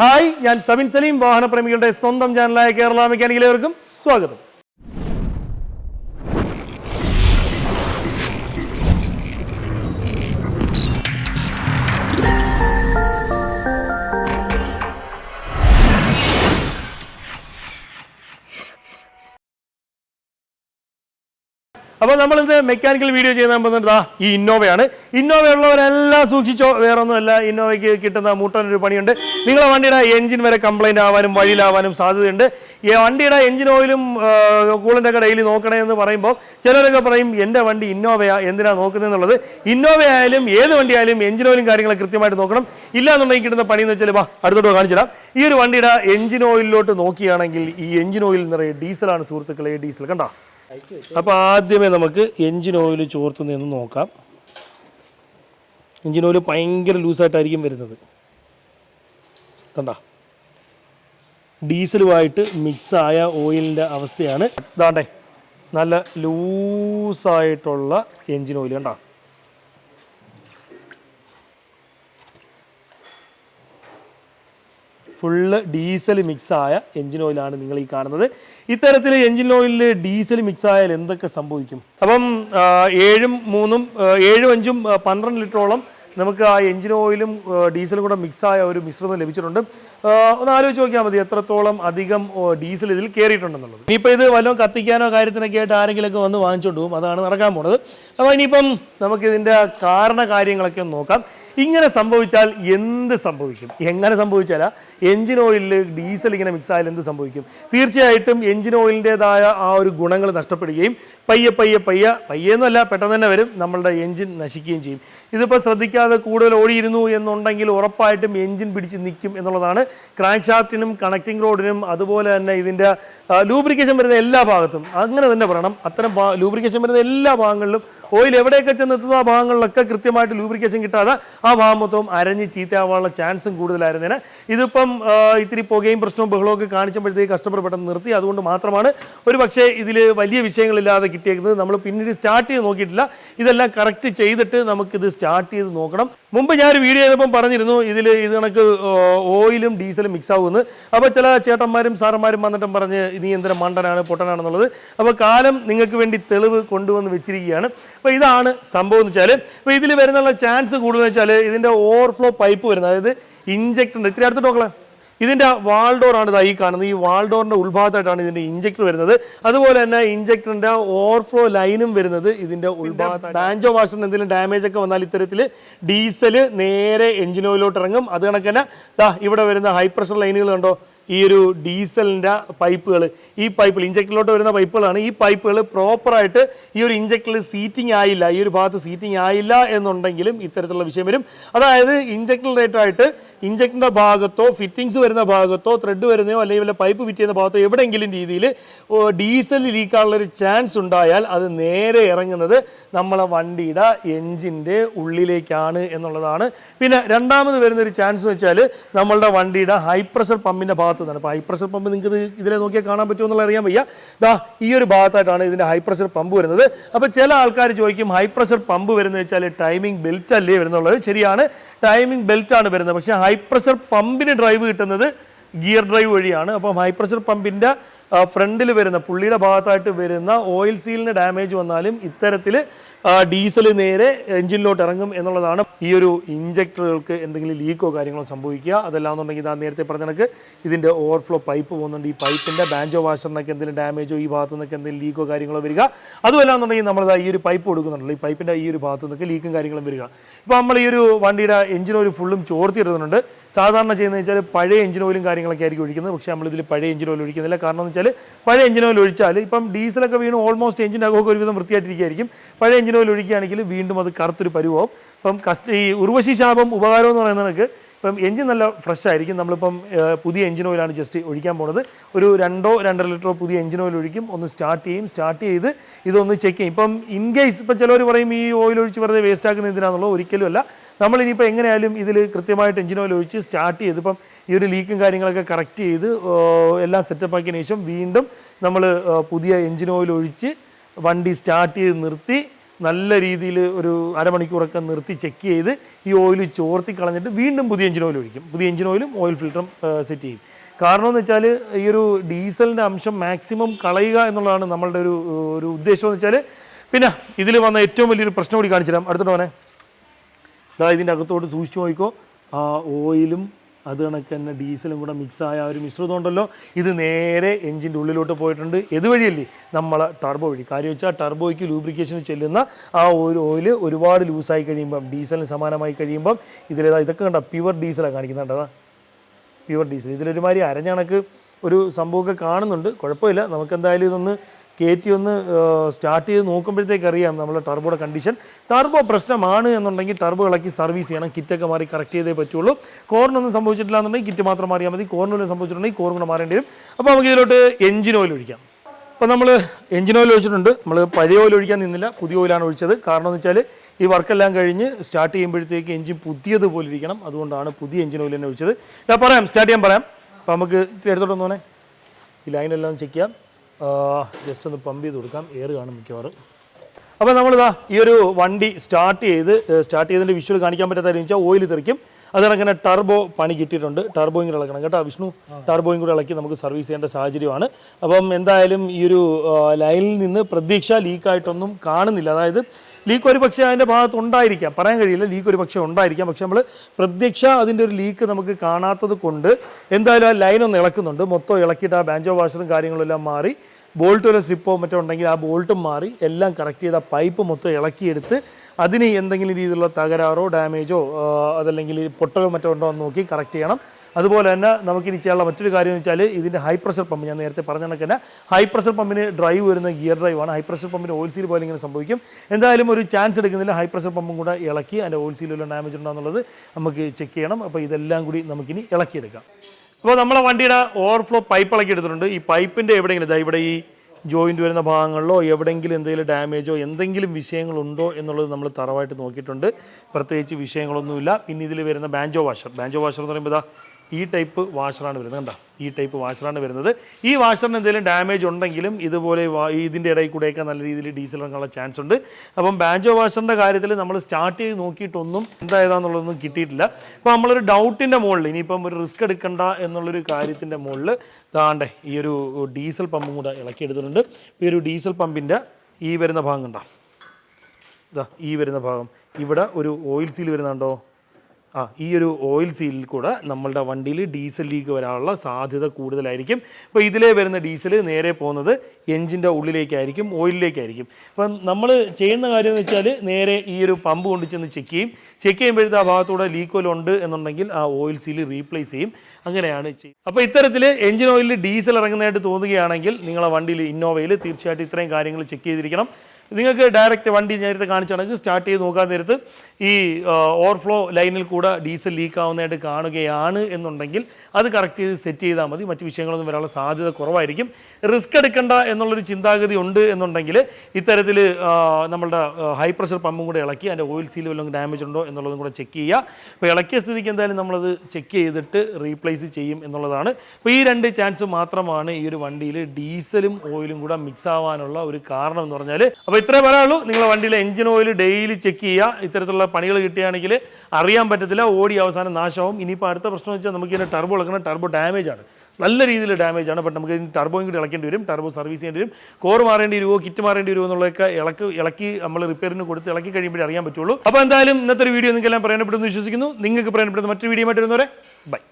Hi ഞാൻ സബിൻ സലീം വാഹനപ്രേമികളുടെ സ്വന്തം ചാനലായ കേരള മെക്കാനിക്കലേവർക്കും സ്വാഗതം. അപ്പോൾ ഇത് മെക്കാനിക്കൽ വീഡിയോ ചെയ്യാൻ പോകുന്നത് ഈ ഇന്നോവയാണ് ഇന്നോവ ഉള്ളവരെല്ലാം സൂക്ഷിച്ചോ വേറെ ഒന്നുമല്ല ഇന്നോവയ്ക്ക് കിട്ടുന്ന മൂട്ടാനൊരു പണിയുണ്ട്. നിങ്ങളെ വണ്ടിയുടെ എഞ്ചിൻ വരെ കംപ്ലൈന്റ് ആവാനും വഴിയിലാവാനും സാധ്യതയുണ്ട്. ഈ വണ്ടിയുടെ എഞ്ചിൻ ഓയിലും കൂളിന്റെ ഒക്കെ ഡെയിലി നോക്കണേ എന്ന് പറയുമ്പോൾ ചിലരൊക്കെ പറയും എന്റെ വണ്ടി ഇന്നോവയാ എന്തിനാ നോക്കുന്നതെന്നുള്ളത് ഇന്നോവ ആയാലും ഏത് വണ്ടിയായാലും എഞ്ചിൻ ഓയിലും കാര്യങ്ങളും കൃത്യമായിട്ട് നോക്കണം. ഇല്ല എന്നുണ്ടെങ്കിൽ കിട്ടുന്ന പണി എന്ന് വെച്ചാൽ വാ അടുത്തോട്ട് കാണിച്ചിടാം ഈ ഒരു വണ്ടിയുടെ എഞ്ചിൻ ഓയിലിലോട്ട് നോക്കിയാണെങ്കിൽ ഈ എഞ്ചിൻ ഓയിൽ നിറയെ ഡീസലാണ് സുഹൃത്തുക്കളെ ഡീസൽ കണ്ടോ? അപ്പോൾ ആദ്യമേ നമുക്ക് എൻജിൻ ഓയിൽ ചോർത്ത് നിന്ന് നോക്കാം. എൻജിൻ ഓയിൽ ഭയങ്കര ലൂസായിട്ടായിരിക്കും വരുന്നത്. കണ്ട? ഡീസലുമായിട്ട് മിക്സായ ഓയിലിന്റെ അവസ്ഥയാണ്. ഇതാണ്ടേ നല്ല ലൂസായിട്ടുള്ള എൻജിൻ ഓയിൽ കണ്ടോ? ഫുള്ള് ഡീസൽ മിക്സായ എഞ്ചിൻ ഓയിലാണ് നിങ്ങൾ ഈ കാണുന്നത്. ഇത്തരത്തിൽ എഞ്ചിൻ ഓയിലിൽ ഡീസൽ മിക്സ് ആയാൽ എന്തൊക്കെ സംഭവിക്കും? അപ്പം ഏഴും മൂന്നും ഏഴും അഞ്ചും പന്ത്രണ്ട് ലിറ്ററോളം നമുക്ക് ആ എഞ്ചിൻ ഓയിലും ഡീസലും കൂടെ മിക്സായ ഒരു മിശ്രിതം ലഭിച്ചിട്ടുണ്ട്. ഒന്ന് ആലോചിച്ച് നോക്കിയാൽ മതി എത്രത്തോളം അധികം ഡീസൽ ഇതിൽ കയറിയിട്ടുണ്ടെന്നുള്ളത് ഇനിയിപ്പോൾ ഇത് വല്ലതും കത്തിക്കാനോ കാര്യത്തിനൊക്കെ ആയിട്ട് ആരെങ്കിലുമൊക്കെ വന്ന് വാങ്ങിച്ചുകൊണ്ട് പോകും. അതാണ് നടക്കാൻ പോണത്. അപ്പോൾ ഇനിയിപ്പം നമുക്കിതിന്റെ കാരണ കാര്യങ്ങളൊക്കെ ഒന്ന് നോക്കാം. ഇങ്ങനെ സംഭവിച്ചാൽ എന്ത് സംഭവിക്കും? എങ്ങനെ സംഭവിച്ചാൽ എഞ്ചിൻ ഓയിലിൽ ഡീസൽ ഇങ്ങനെ മിക്സ് ആയാൽ എന്ത് സംഭവിക്കും? തീർച്ചയായിട്ടും എഞ്ചിൻ ഓയിലിന്റെതായ ആ ഒരു ഗുണങ്ങൾ നഷ്ടപ്പെടുകയും പയ്യെ പയ്യെ പയ്യെ പയ്യെന്നല്ല പെട്ടെന്ന് തന്നെ വരും. നമ്മളുടെ എഞ്ചിൻ നശിക്കുകയും ചെയ്യും. ഇതിപ്പോൾ ശ്രദ്ധിക്കാതെ കൂടുതൽ ഓടിയിരുന്നു എന്നുണ്ടെങ്കിൽ ഉറപ്പായിട്ടും എഞ്ചിൻ പിടിച്ച് നിൽക്കും എന്നുള്ളതാണ് ക്രാങ്ക് ഷാഫ്റ്റിനും കണക്റ്റിംഗ് റോഡിനും അതുപോലെ തന്നെ ഇതിന്റെ ലൂബ്രിക്കേഷൻ വരുന്ന എല്ലാ ഭാഗത്തും. അങ്ങനെ തന്നെ പറയണം. അത്തരം ലൂബ്രിക്കേഷൻ വരുന്ന എല്ലാ ഭാഗങ്ങളിലും ഓയിൽ എവിടെയൊക്കെ ചെന്നെത്തുന്ന ആ ഭാഗങ്ങളിലൊക്കെ കൃത്യമായിട്ട് ലൂബ്രിക്കേഷൻ കിട്ടാതെ ആ ഭാഗം മൊത്തം അരഞ്ഞ് ചീത്തയാവാനുള്ള ചാൻസും കൂടുതലായിരുന്നേനെ. ഇതിപ്പം ആ, ഇത്തിരി പുകയും പ്രശ്നവും ബഹളവും ഒക്കെ കാണിച്ചപ്പോഴത്തേക്ക് കസ്റ്റമർ പെട്ടെന്ന് നിർത്തി. അതുകൊണ്ട് മാത്രമാണ് ഒരു പക്ഷേ ഇതിൽ വലിയ വിഷയങ്ങളില്ലാതെ കിട്ടിയേക്കുന്നത്. നമ്മൾ പിന്നീട് സ്റ്റാർട്ട് ചെയ്ത് നോക്കിയിട്ടില്ല. ഇതെല്ലാം കറക്റ്റ് ചെയ്തിട്ട് നമുക്കിത് സ്റ്റാർട്ട് ചെയ്ത് നോക്കണം. മുമ്പ് ഞാനൊരു വീഡിയോ ചെയ്തപ്പം പറഞ്ഞിരുന്നു ഇതിൽ ഇത് കണക്ക് ഓയിലും ഡീസലും മിക്സ് ആവുമെന്ന്. അപ്പോൾ ചില ചേട്ടന്മാരും സാറന്മാരും വന്നിട്ടും പറഞ്ഞ് ഇനി എന്തിനാ മണ്ടനാണ് പൊട്ടനാണെന്നുള്ളത്? അപ്പോൾ കാലം നിങ്ങൾക്ക് വേണ്ടി തെളിവ് കൊണ്ടുവന്ന് വെച്ചിരിക്കുകയാണ്. അപ്പോൾ ഇതാണ് സംഭവം എന്ന് വെച്ചാൽ അപ്പോൾ ഇതിൽ വരുന്നുള്ള ചാൻസ് കൂടുതലെന്ന് വെച്ചാൽ ഇതിന്റെ ഓവർഫ്ലോ പൈപ്പ് വരുന്നത്. അതായത് ഇഞ്ചക്ടർ ഉണ്ട്. ഇത്തിരി അടുത്ത് നോക്കളെ ഇതിന്റെ വാൾഡോർ ആണ് ഇതാ ഈ കാണുന്നത്. ഈ വാൾ വാൾഡോറിന്റെ ഉൾഭാഗത്തായിട്ടാണ് ഇതിന്റെ ഇഞ്ചക്ടർ വരുന്നത്. അതുപോലെ തന്നെ ഇഞ്ചക്ടറിന്റെ ഓവർഫ്ലോ ലൈനും വരുന്നത് ഇതിന്റെ ഉൾഭാഗത്ത് ബാഞ്ചോ വാഷറിന് എന്തെങ്കിലും ഡാമേജ് ഒക്കെ വന്നാൽ ഇത്തരത്തിൽ ഡീസൽ നേരെ എഞ്ചിൻ ഓയിലോട്ട് ഇറങ്ങും. അത് കണക്ക് തന്നെ ദാ ഇവിടെ വരുന്ന ഹൈ പ്രഷർ ലൈനുകൾ കണ്ടോ? ഈ ഒരു ഡീസലിന്റെ പൈപ്പുകൾ ഈ പൈപ്പുകൾ ഇഞ്ചക്ടറിലോട്ട് വരുന്ന പൈപ്പുകളാണ്. ഈ പൈപ്പുകൾ പ്രോപ്പറായിട്ട് ഈ ഒരു ഇഞ്ചക്ടറിൽ സീറ്റിംഗ് ആയില്ല ഈ ഒരു ഭാഗത്ത് സീറ്റിംഗ് ആയില്ല എന്നുണ്ടെങ്കിലും ഇത്തരത്തിലുള്ള വിഷയം വരും. അതായത് ഇഞ്ചക്ടറിലേറ്റായിട്ട് ഇഞ്ചക്ടറിന്റെ ഭാഗത്തോ ഫിറ്റിങ്സ് വരുന്ന ഭാഗത്തോ ത്രെഡ് വരുന്നയോ അല്ലെങ്കിൽ വല്ല പൈപ്പ് ഫിറ്റ് ചെയ്യുന്ന ഭാഗത്തോ എവിടെയെങ്കിലും രീതിയിൽ ഡീസൽ ലീക്കാനുള്ളൊരു ചാൻസ് ഉണ്ടായാൽ അത് നേരെ ഇറങ്ങുന്നത് നമ്മളെ വണ്ടിയുടെ എഞ്ചിന്റെ ഉള്ളിലേക്കാണ് എന്നുള്ളതാണ്. പിന്നെ രണ്ടാമത് വരുന്നൊരു ചാൻസ് എന്ന് വെച്ചാൽ നമ്മളുടെ വണ്ടിയുടെ ഹൈ പ്രഷർ പമ്പിന്റെ ഭാഗത്ത് നിന്നാണ് അപ്പോൾ ഹൈ പ്രഷർ പമ്പ് നിങ്ങൾക്ക് ഇത് ഇതിലെ നോക്കിയാൽ കാണാൻ പറ്റുമോ എന്നുള്ള അറിയാൻ വയ്യ. ദാ ഈ ഒരു ഭാഗത്തായിട്ടാണ് ഇതിന്റെ ഹൈ പ്രഷർ പമ്പ് വരുന്നത്. അപ്പോൾ ചില ആൾക്കാർ ചോദിക്കും ഹൈ പ്രഷർ പമ്പ് വരുന്നത് വെച്ചാൽ ടൈമിംഗ് ബെൽറ്റ് അല്ലേ? വരുന്നുള്ളത് ശരിയാണ്. ടൈമിംഗ് ബെൽറ്റാണ് വരുന്നത്. പക്ഷേ ഹൈ പ്രഷർ പമ്പിന് ഡ്രൈവ് കിട്ടുന്നത് ഗിയർ ഡ്രൈവ് വഴിയാണ്. അപ്പം ഹൈ പ്രഷർ പമ്പിന്റെ ഫ്രണ്ടിൽ വരുന്ന പുള്ളിയുടെ ഭാഗത്തായിട്ട് വരുന്ന ഓയിൽ സീലിന് ഡാമേജ് വന്നാലും ഇത്തരത്തിൽ ഡീസൽ നേരെ എഞ്ചിനിലോട്ട് ഇറങ്ങും എന്നുള്ളതാണ് ഈ ഒരു ഇഞ്ചക്ടറുകൾക്ക് എന്തെങ്കിലും ലീക്കോ കാര്യങ്ങളോ സംഭവിക്കുക. അതല്ലാന്നുണ്ടെങ്കിൽ ഇതാ നേരത്തെ പറഞ്ഞ കണക്ക് ഇതിന്റെ ഓവർഫ്ലോ പൈപ്പ് പോകുന്നുണ്ട്. ഈ പൈപ്പിന്റെ ബാഞ്ചോ വാഷറിനൊക്കെ എന്തെങ്കിലും ഡാമേജോ ഈ ഭാഗത്തു നിന്നൊക്കെ എന്തെങ്കിലും ലീക്കോ കാര്യങ്ങളോ വരിക. അതുമല്ലാന്നുണ്ടെങ്കിൽ നമ്മൾ ഈ ഒരു പൈപ്പ് കൊടുക്കുന്നുണ്ടല്ലോ. ഈ പൈപ്പിന്റെ ഈ ഒരു ഭാഗത്തു നിന്നൊക്കെ ലീക്കും കാര്യങ്ങളും വരിക. ഇപ്പോൾ നമ്മൾ ഈ ഒരു വണ്ടിയുടെ എഞ്ചിനൊരു ഫുള്ളും ചോർത്തിയിടുന്നുണ്ട്. സാധാരണ ചെയ്യുന്നത് വെച്ചാൽ പഴയ എഞ്ചിൻ ഓയിലും കാര്യങ്ങളൊക്കെ ആയിരിക്കും ഒഴിക്കുന്നത്. പക്ഷേ നമ്മളിതിൽ പഴയ എഞ്ചിൻ ഓയിൽ ഒഴിക്കുന്നില്ല. കാരണം എന്ന് വെച്ചാൽ പഴയ എഞ്ചിൻ ഓയിൽ ഒഴിച്ചാൽ ഇപ്പം ഡീസലൊക്കെ വീണ് ഓൾമോസ്റ്റ് എഞ്ചിന്റെ അകമൊക്കെ ഒരുവിധം വൃത്തിയായിട്ടിരിക്കുകയായിരിക്കും. പഴയ എഞ്ചിൻ ഓയിൽ ഒഴിക്കുകയാണെങ്കിൽ വീണ്ടും അത് കറുത്തൊരു പരുവാവും. അപ്പം കസ്റ്റ് ഈ ഉർവശി ശാപം ഉപകാരം എന്ന് പറയുന്നത് കണക്ക് ഇപ്പം എഞ്ചിൻ നല്ല ഫ്രഷ് ആയിരിക്കും. നമ്മളിപ്പം പുതിയ എഞ്ചിൻ ഓയിലാണ് ജസ്റ്റ് ഒഴിക്കാൻ പോണത്. ഒരു രണ്ടോ രണ്ടര ലിറ്ററോ പുതിയ എഞ്ചിൻ ഓയിൽ ഒഴിക്കും. ഒന്ന് സ്റ്റാർട്ട് ചെയ്യും. സ്റ്റാർട്ട് ചെയ്ത് ഇതൊന്ന് ചെക്ക് ചെയ്യും. ഇപ്പം ഇൻ കേസ് ഇപ്പം ചിലർ പറയും ഈ ഓയിൽ ഒഴിച്ച് വെറുതെ വേസ്റ്റ് ആക്കുന്ന എന്തിനാണെന്നുള്ളത് ഒരിക്കലും അല്ല. നമ്മൾ ഇനിയിപ്പോൾ എങ്ങനെയായാലും ഇതിൽ കൃത്യമായിട്ട് എഞ്ചിൻ ഓയിൽ ഒഴിച്ച് സ്റ്റാർട്ട് ചെയ്ത് ഇപ്പം ഈ ഒരു ലീക്കും കാര്യങ്ങളൊക്കെ കറക്റ്റ് ചെയ്ത് എല്ലാം സെറ്റപ്പ് ആക്കിയതിന് ശേഷം വീണ്ടും നമ്മൾ പുതിയ എഞ്ചിൻ ഓയിൽ ഒഴിച്ച് വണ്ടി സ്റ്റാർട്ട് ചെയ്ത് നിർത്തി നല്ല രീതിയിൽ ഒരു അരമണിക്കൂറൊക്കെ നിർത്തി ചെക്ക് ചെയ്ത് ഈ ഓയിൽ ചോർത്തി കളഞ്ഞിട്ട് വീണ്ടും പുതിയ എഞ്ചിൻ ഓയിൽ ഒഴിക്കും. പുതിയ എഞ്ചിൻ ഓയിലും ഓയിൽ ഫിൽറ്ററും സെറ്റ് ചെയ്യും. കാരണം എന്ന് വെച്ചാൽ ഈ ഒരു ഡീസലിന്റെ അംശം മാക്സിമം കളയുക എന്നുള്ളതാണ് നമ്മളുടെ ഒരു ഒരു ഉദ്ദേശം എന്ന് വെച്ചാൽ പിന്നെ ഇതിൽ വന്ന ഏറ്റവും വലിയൊരു പ്രശ്നം കൂടി കാണിച്ചു തരാം അടുത്തോട്ട് പോനെ ഇതാ ഇതിന്റെ അകത്തോട്ട് സൂക്ഷിച്ചു നോക്കിക്കോ. ആ ഓയിലും അത് കണക്ക് തന്നെ ഡീസലും കൂടെ മിക്സായ ആ ഒരു മിശ്രിതം ഉണ്ടല്ലോ. ഇത് നേരെ എഞ്ചിന്റെ ഉള്ളിലോട്ട് പോയിട്ടുണ്ട്. ഇതുവഴിയല്ലേ നമ്മളെ ടർബോ വഴി. കാര്യം വെച്ചാൽ ടർബോയ്ക്ക് ലൂബ്രിക്കേഷന് ചെല്ലുന്ന ആ ഒരു ഓയിൽ ഒരുപാട് ലൂസായി കഴിയുമ്പം ഡീസലിന് സമാനമായി കഴിയുമ്പം ഇതിലേതാ ഇതൊക്കെ കണ്ട? പ്യുവർ ഡീസലാണ് കാണിക്കുന്നുണ്ടതാ പ്യുവർ ഡീസൽ ഇതിലൊരുമാതിരി അരഞ്ഞണക്ക് ഒരു സംഭവമൊക്കെ കാണുന്നുണ്ട്. കുഴപ്പമില്ല. നമുക്കെന്തായാലും ഇതൊന്ന് കയറ്റി ഒന്ന് സ്റ്റാർട്ട് ചെയ്ത് നോക്കുമ്പോഴത്തേക്ക് അറിയാം നമ്മുടെ ടർബോയുടെ കണ്ടീഷൻ ടർബോ പ്രശ്നമാണ് എന്നുണ്ടെങ്കിൽ ടർബോ ഇളക്കി സർവീസ് ചെയ്യണം. കിറ്റൊക്കെ മാറി കറക്റ്റ് ചെയ്തേ പറ്റുള്ളൂ. കോറിനൊന്നും സംഭവിച്ചിട്ടില്ല എന്നുണ്ടെങ്കിൽ കിറ്റ് മാത്രം മാറിയാൽ മതി. കോറിനൊന്നും സംഭവിച്ചിട്ടുണ്ടെങ്കിൽ കോറും കൂടെ മാറേണ്ടി വരും. അപ്പോൾ നമുക്ക് ഇതിലോട്ട് എഞ്ചിൻ ഓയിൽ ഒഴിക്കാം. അപ്പോൾ നമ്മൾ എഞ്ചിൻ ഓയിൽ ഒഴിച്ചിട്ടുണ്ട്. നമ്മൾ പഴയ ഓയിൽ ഒഴിക്കാൻ നിന്നില്ല. പുതിയ ഓയിലാണ് ഒഴിച്ചത്. കാരണം എന്ന് വെച്ചാൽ ഈ വർക്കെല്ലാം കഴിഞ്ഞ് സ്റ്റാർട്ട് ചെയ്യുമ്പോഴത്തേക്ക് എഞ്ചിൻ പുതിയതുപോലെ ഇരിക്കണം. അതുകൊണ്ടാണ് പുതിയ എഞ്ചിൻ ഓയിൽ തന്നെ ഒഴിച്ചത്. ഞാൻ പറയാം സ്റ്റാർട്ട് ചെയ്യാൻ പറയാം. അപ്പോൾ നമുക്ക് എടുത്തോട്ട് വന്നോനെ ഈ ലൈനെല്ലാം ചെക്ക് ചെയ്യാം. ജസ്റ്റ് ഒന്ന് പമ്പ് ചെയ്ത് കൊടുക്കാം. എയർ കാണും മിക്കവാറും. അപ്പോൾ നമ്മളിതാ ഈ ഒരു വണ്ടി സ്റ്റാർട്ട് ചെയ്ത് സ്റ്റാർട്ട് ചെയ്തതിന്റെ വിഷ്വൽ കാണിക്കാൻ പറ്റാത്ത കാര്യം വെച്ചാൽ ഓയിൽ തെറിക്കും. അത് കണക്കിന് ടർബോ പണി കിട്ടിയിട്ടുണ്ട്. ടർബോയും കൂടെ ഇളക്കണം കേട്ടോ വിഷ്ണു. ടർബോയും കൂടെ ഇളക്കി നമുക്ക് സർവീസ് ചെയ്യേണ്ട സാഹചര്യമാണ്. അപ്പം എന്തായാലും ഈ ഒരു ലൈനിൽ നിന്ന് പ്രതീക്ഷ ലീക്കായിട്ടൊന്നും കാണുന്നില്ല. അതായത് ലീക്ക് ഒരു പക്ഷേ അതിന്റെ ഭാഗത്ത് ഉണ്ടായിരിക്കാം. പറയാൻ കഴിയില്ല ലീക്ക് ഒരു പക്ഷേ ഉണ്ടായിരിക്കാം. പക്ഷേ നമ്മൾ പ്രത്യക്ഷ അതിന്റെ ഒരു ലീക്ക് നമുക്ക് കാണാത്തത് കൊണ്ട് എന്തായാലും ആ ലൈൻ ഒന്ന് ഇളക്കുന്നുണ്ട്. മൊത്തം ഇളക്കിയിട്ട് ആ ബാഞ്ചോ വാഷറും കാര്യങ്ങളെല്ലാം മാറി ബോൾട്ട് വല്ല സ്ലിപ്പോ മറ്റോ ഉണ്ടെങ്കിൽ ആ ബോൾട്ടും മാറി എല്ലാം കറക്റ്റ് ചെയ്ത് പൈപ്പ് മൊത്തം ഇളക്കിയെടുത്ത് അതിന് എന്തെങ്കിലും രീതിയിലുള്ള തകരാറോ ഡാമേജോ അതല്ലെങ്കിൽ പൊട്ടലോ മറ്റോ ഉണ്ടോ എന്ന് നോക്കി കറക്റ്റ് ചെയ്യണം. അതുപോലെ തന്നെ നമുക്കിനി ചെയ്യാനുള്ള മറ്റൊരു കാര്യം എന്ന് വെച്ചാൽ ഇതിന്റെ ഹൈ പ്രഷർ പമ്പ് ഞാൻ നേരത്തെ പറഞ്ഞ കണക്ക് തന്നെ ഹൈ പ്രഷർ പമ്പിന് ഡ്രൈവ് വരുന്ന ഗിയർ ഡ്രൈവാണ്. ഹൈ പ്രഷർ പമ്പിന് ഓയിൽ സീൽ പോലെ ഇങ്ങനെ സംഭവിക്കും. എന്തായാലും ഒരു ചാൻസ് എടുക്കുന്നില്ല ഹൈ പ്രഷർ പമ്പും കൂടെ ഇളക്കി അതിന്റെ ഓയിൽ സീലുള്ള ഡാമേജ് ഉണ്ടോ എന്നുള്ളത് നമുക്ക് ചെക്ക് ചെയ്യണം. അപ്പോൾ ഇതെല്ലാം കൂടി നമുക്കിനി ഇളക്കിയെടുക്കാം. അപ്പോൾ നമ്മളെ വണ്ടിയുടെ ഓവർഫ്ലോ പൈപ്പ് ഇളക്കി എടുത്തിട്ടുണ്ട്. ഈ പൈപ്പിന്റെ എവിടെയെങ്കിലും ഇതാ ഇവിടെ ഈ ജോയിന്റ് വരുന്ന ഭാഗങ്ങളിലോ എവിടെയെങ്കിലും എന്തെങ്കിലും ഡാമേജോ എന്തെങ്കിലും വിഷയങ്ങളുണ്ടോ എന്നുള്ളത് നമ്മൾ തറവായിട്ട് നോക്കിയിട്ടുണ്ട്. പ്രത്യേകിച്ച് വിഷയങ്ങളൊന്നുമില്ല. പിന്നെ ഇതിൽ വരുന്ന ബാഞ്ചോ വാഷർ ബാഞ്ചോ വാഷർ എന്ന് പറയുമ്പോൾ ഇതാ ഈ ടൈപ്പ് വാഷറാണ് വരുന്നത്. കണ്ടോ? ഈ ടൈപ്പ് വാഷറാണ് വരുന്നത്. ഈ വാഷറിന് എന്തെങ്കിലും ഡാമേജ് ഉണ്ടെങ്കിലും ഇതുപോലെ ഇതിന്റെ ഇടയിൽ കൂടെയൊക്കെ നല്ല രീതിയിൽ ഡീസൽ ഇറങ്ങാനുള്ള ചാൻസ് ഉണ്ട്. അപ്പം ബാഞ്ചോ വാഷറിന്റെ കാര്യത്തിൽ നമ്മൾ സ്റ്റാർട്ട് ചെയ്ത് നോക്കിയിട്ടൊന്നും എന്തായതാന്നുള്ളതൊന്നും കിട്ടിയിട്ടില്ല. അപ്പോൾ നമ്മളൊരു ഡൗട്ടിന്റെ മുകളിൽ ഇനിയിപ്പം ഒരു റിസ്ക് എടുക്കണ്ട എന്നുള്ളൊരു കാര്യത്തിന്റെ മുകളിൽ താണ്ടെ ഈ ഒരു ഡീസൽ പമ്പും കൂടെ ഇളക്കിയെടുത്തിട്ടുണ്ട് ഈ ഒരു ഡീസൽ പമ്പിന്റെ ഈ വരുന്ന ഭാഗം കണ്ടോ? ഇതാ ഈ വരുന്ന ഭാഗം. ഇവിടെ ഒരു ഓയിൽ സീൽ വരുന്നുണ്ടോ? ആ ഈ ഒരു ഓയിൽ സീലിൽ കൂടെ നമ്മളുടെ വണ്ടിയിൽ ഡീസൽ ലീക്ക് വരാനുള്ള സാധ്യത കൂടുതലായിരിക്കും. അപ്പോൾ ഇതിലേ വരുന്ന ഡീസൽ നേരെ പോകുന്നത് എഞ്ചിന്റെ ഉള്ളിലേക്കായിരിക്കും ഓയിലിലേക്കായിരിക്കും അപ്പം നമ്മൾ ചെയ്യുന്ന കാര്യം എന്ന് വെച്ചാൽ നേരെ ഈ ഒരു പമ്പ് കൊണ്ട് ചെന്ന് ചെക്ക് ചെയ്യും. ചെക്ക് ചെയ്യുമ്പോഴത്തെ ആ ഭാഗത്തൂടെ ലീക്ക് വല്ലതും ഉണ്ട് എന്നുണ്ടെങ്കിൽ ആ ഓയിൽ സീൽ റീപ്ലേസ് ചെയ്യും. അങ്ങനെയാണ് ചെയ്യും അപ്പോൾ ഇത്തരത്തിൽ എഞ്ചിൻ ഓയിലിൽ ഡീസൽ ഇറങ്ങുന്നതായിട്ട് തോന്നുകയാണെങ്കിൽ നിങ്ങളെ വണ്ടിയിൽ ഇന്നോവയിൽ തീർച്ചയായിട്ടും ഇത്രയും കാര്യങ്ങൾ ചെക്ക് ചെയ്തിരിക്കണം. നിങ്ങൾക്ക് ഡയറക്റ്റ് വണ്ടി നേരത്തെ കാണിച്ചാണെങ്കിൽ സ്റ്റാർട്ട് ചെയ്ത് നോക്കാൻ നേരത്ത് ഈ ഓവർഫ്ലോ ലൈനിൽ കൂടെ ഡീസൽ ലീക്ക് ആവുന്നതായിട്ട് കാണുകയാണ് എന്നുണ്ടെങ്കിൽ അത് കറക്റ്റ് ചെയ്ത് സെറ്റ് ചെയ്താൽ മതി. മറ്റ് വിഷയങ്ങളൊന്നും വരാനുള്ള സാധ്യത കുറവായിരിക്കും. റിസ്ക് എടുക്കേണ്ട എന്നുള്ളൊരു ചിന്താഗതി ഉണ്ട് എന്നുണ്ടെങ്കിൽ ഇത്തരത്തിൽ നമ്മളുടെ ഹൈ പ്രഷർ പമ്പും കൂടെ ഇളക്കി അതിന്റെ ഓയിൽ സീൽ വല്ലതും ഡാമേജ് ഉണ്ടോ എന്നുള്ളതും കൂടെ ചെക്ക് ചെയ്യുക. അപ്പോൾ ഇളക്കിയ സ്ഥിതിക്ക് എന്തായാലും നമ്മളത് ചെക്ക് ചെയ്തിട്ട് റീപ്ലേസ് ചെയ്യും എന്നുള്ളതാണ്. അപ്പോൾ ഈ രണ്ട് ചാൻസ് മാത്രമാണ് ഈ ഒരു വണ്ടിയിൽ ഡീസലും ഓയിലും കൂടെ മിക്സ് ആവാനുള്ള ഒരു കാരണം എന്ന് പറഞ്ഞാൽ അപ്പോൾ ഇത്രേ പറയാനുള്ളൂ. നിങ്ങളുടെ വണ്ടിയിലെ എഞ്ചിൻ ഓയിൽ ഡെയിലി ചെക്ക് ചെയ്യുക. ഇത്തരത്തിലുള്ള പണികൾ കിട്ടുകയാണെങ്കിൽ അറിയാൻ പറ്റത്തില്ല. ഓടി അവസാനം നാശമാവും. ഇനിയിപ്പോൾ അടുത്ത പ്രശ്നം വെച്ചാൽ നമുക്ക് ഇതിന്റെ ടർബോ ഇളക്കണം. ടർബോ ഡാമേജ് ആണ്. നല്ല രീതിയിൽ ഡാമേജ് ആണ്. ബട്ട് നമുക്ക് ഇതിന് ടർബോയും കൂടി ഇളക്കേണ്ടി വരും. ടർബോ സർവീസ് ചെയ്യേണ്ടി വരും. കോർ മാറേണ്ടി വരുമോ കിറ്റ് മാറേണ്ടി വരുമോ എന്നുള്ളതൊക്കെ ഇളക്കി ഇളക്കി നമ്മൾ റിപ്പയറിന് കൊടുത്ത് ഇളക്കി കഴിയുമ്പോഴേ അറിയാൻ പറ്റുള്ളൂ. അപ്പോൾ എന്തായാലും ഇന്നത്തെ ഒരു വീഡിയോ നിങ്ങൾക്കെല്ലാം പ്രയോജനപ്പെടുന്നു വിശ്വസിക്കുന്നു. നിങ്ങൾക്ക് പ്രയോജനപ്പെടുന്ന മറ്റൊരു വീഡിയോ ആയിട്ട് വരുന്നവരെ ബൈ